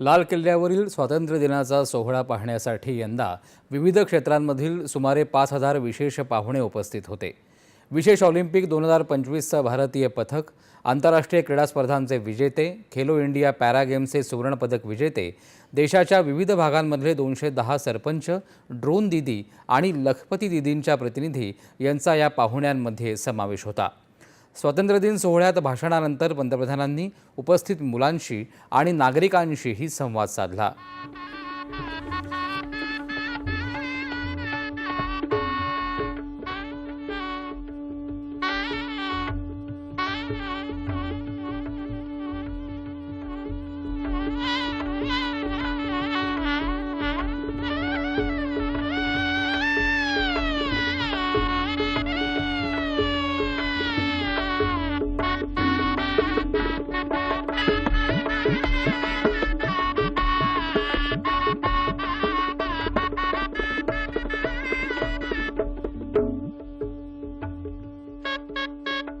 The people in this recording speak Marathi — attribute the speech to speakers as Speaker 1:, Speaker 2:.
Speaker 1: लाल किल्ल्यावरील स्वातंत्र्य दिनाचा सोहळा पाहण्यासाठी यंदा विविध क्षेत्रांमधील सुमारे पाच हजार विशेष पाहुणे उपस्थित होते. विशेष ऑलिम्पिक दोन हजार पंचवीसचं भारतीय पथक आंतरराष्ट्रीय क्रीडा स्पर्धांचे विजेते खेलो इंडिया पॅरा गेम्सचे सुवर्णपदक विजेते देशाच्या विविध भागांमधले दोनशे दहा सरपंच ड्रोन दिदी आणि लखपती दिदींच्या प्रतिनिधी यांचा या पाहुण्यांमध्ये समावेश होता. स्वातंत्र्यदिन सोहळ्यात भाषणानंतर पंतप्रधानांनी उपस्थित मुलांशी आणि नागरिकांशीही संवाद साधला. Thank you.